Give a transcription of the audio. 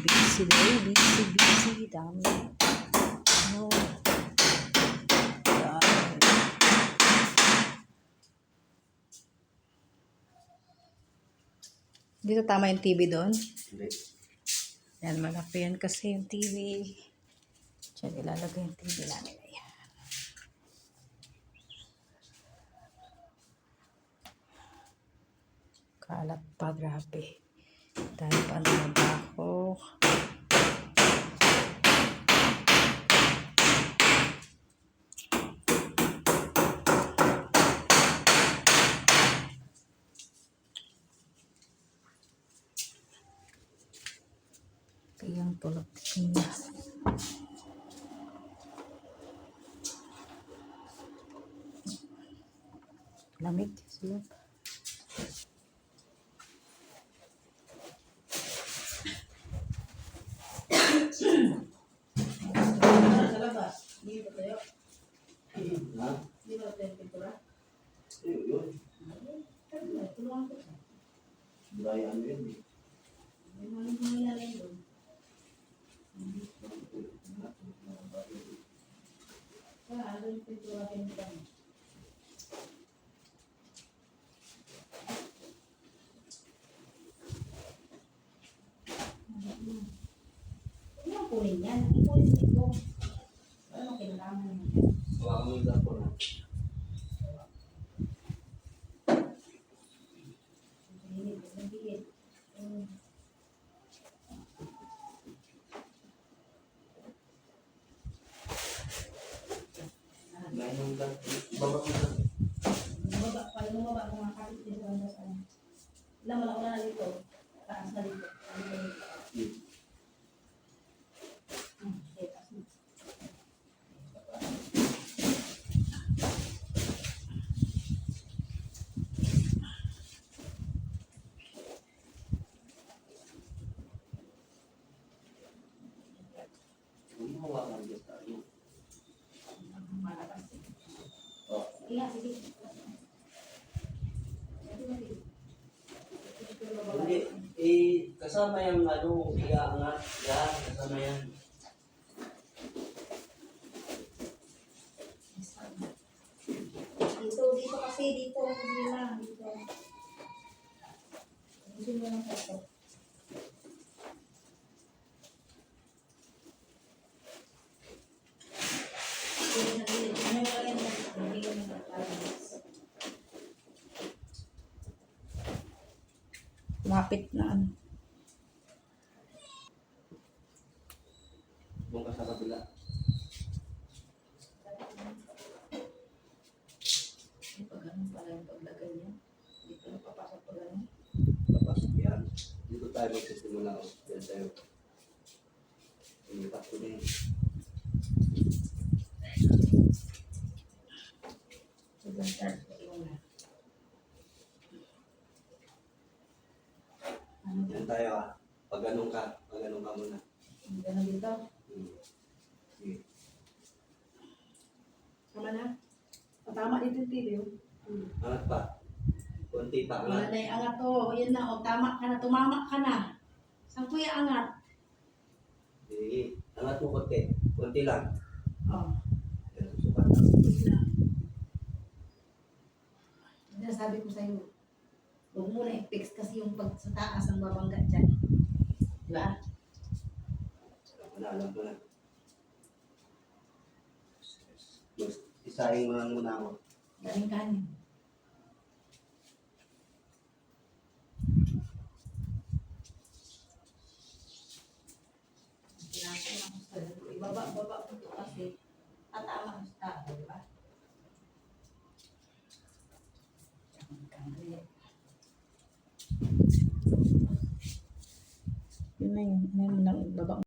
Busy day, busy, busy. Dami. Ano? Dami. Dito tama yung TV doon. Hindi. Yan, malaki yan kasi yung TV. Diyan ilalagay yung TV namin. Ayan. Kalat pa, grabe. Dahil pa ang ako. Kayang tulog niya. Lamig sa loob. Sa labas, hindi ba tayo? Ha? Hindi ba tayo pintura? Yun, yun. Tulungan ko siya. Dry ano yun eh. May mga mangyayari doon. Kaya ano yung pintura kayo nito? Huwag mo kunin yan. Kunin ito. Ano kailangan mo? Hawakan mo yung dapo na. Hindi, hindi. Um, Baba mo na. Bumaba, pala bumaba ang mga kapit dito sa sa Ilang malaki na dito. Taas na dito. Dito, dito. Huwag mo hawakan dyan tayo. Malakas eh. Oh. Sige nga, sige. Sige, sige. Ito yung bababa. Hindi. Eh, kasama yung ano, iaangat. Yan, kasama yan. Dito, dito kasi, dito. Hindi lang, dito. Dito mo lang ito. Dito na dito. Ano yung lagay mo? Hindi ko na nagpapalabas. Mapit na ano. Doon ka sa kabila. Ay, pag ganun pala yung paglagay niya. Dito na papasok pa ganun. Papasok yan. Dito tayo magsisimula. Yan tayo. Umitak ko na yun. So, ganun start ko una. Ano ba? Yan tayo ah. Pag ganun ka, pag ganun ka muna. Ganun dito. Hmm. Sige. Tama na? Tama dito yung TV. oh. Angat pa. Kunti pa. Wala na yung angat to. Yan na. O, tama ka na. Tumama ka na. Saan ko yung angat? Sige. Angat mo konti. Kunti lang. O. Yan, susukat. Yun na. Yan ang sabi ko sa'yo. Huwag mo na i-fix kasi yung pag sa taas ang babangga dyan. Alam ko na, alam ko na. Isahin mo lang muna ako. Galing kanin. Ibaba, baba ko ito kasi tatama ang tao, di ba? Yun na yun. Ano yun lang, baba